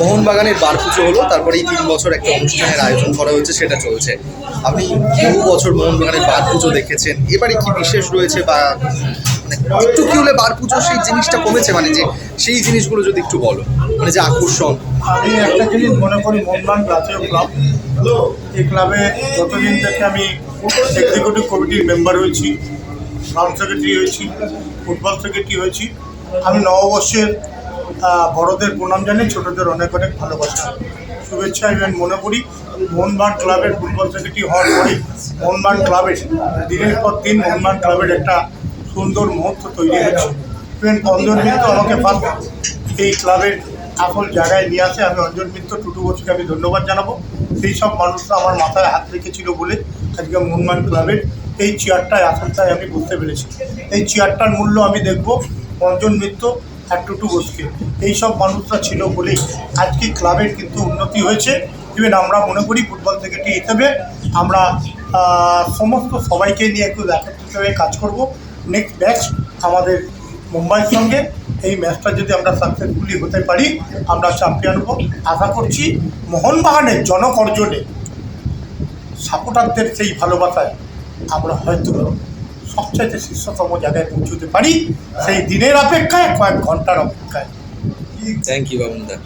মোহনবাগানের বার পুজো হলো, তারপরে এই তিন বছর একটা অনুষ্ঠানের আয়োজন করা হয়েছে, সেটা চলছে। আপনি বহু বছর মোহনবাগানের বার পুজো দেখেছেন। এবারে কি বিশেষ রয়েছে বা মানে একটু কি হলে বার পুজো সেই জিনিসটা কমেছে? মানে যে সেই জিনিসগুলো যদি একটু বলো মানে যে আকর্ষণ। আমি একটা জিনিস মনে করি, মোহনবাগান জাতীয় ক্লাব এই ক্লাবে যতদিন থেকে আমি এক্সিকিউটিভ কমিটির মেম্বার হয়েছি গ্রাউন্ড সেক্রেটারি হয়েছি ফুটবল সেক্রেটারি হয়েছি, আমি নববর্ষের বড়দের প্রণাম জানাই ছোটদের অনেক অনেক ভালোবাসা, শুভেচ্ছা এবং মনে করি মোহনবাগান ক্লাবের ফুটবল সেক্রেটারি হওয়ার পরে মোহনবাগান ক্লাবের দিনের পর দিন মোহনবাগান ক্লাবের একটা সুন্দর মুহূর্ত তৈরি হয়েছে। ইভেন অঞ্জন মিত্র আমাকে ফার্স্ট এই ক্লাবের আসল জায়গায় নিয়ে আসে। আমি অঞ্জন মিত্র, টুটু বসুকে আমি ধন্যবাদ জানাব। সেই সব মানুষরা আমার মাথায় হাত রেখেছিল বলে আজকে মোহনবাগান ক্লাবের এই চেয়ারটায় আসনটায় আমি বুঝতে পেরেছি। এই চেয়ারটার মূল্য আমি দেখব। অঞ্জন মিত্র আর টুটু এই সব মানুষরা ছিল বলেই আজকে ক্লাবের কিন্তু উন্নতি হয়েছে। ইভেন আমরা মনে করি ফুটবল থেকে হিসেবে আমরা সমস্ত সবাইকে নিয়ে একটু একত্রিত হয়ে কাজ করব। নেক্সট ম্যাচ আমাদের মুম্বাইয়ের সঙ্গে। এই ম্যাচটা যদি আমরা সাকসেসফুলি হতে পারি, আমরা চ্যাম্পিয়ন হব। আশা করছি মোহনবাগানের জনকর্জনে সাপোর্টারদের সেই ভালোবাসায় আমরা হয়তো সবচাইতে শীর্ষতম জায়গায় পৌঁছতে পারি। সেই দিনের অপেক্ষায় কয়েক ঘণ্টার অপেক্ষায়। Thank you Babun the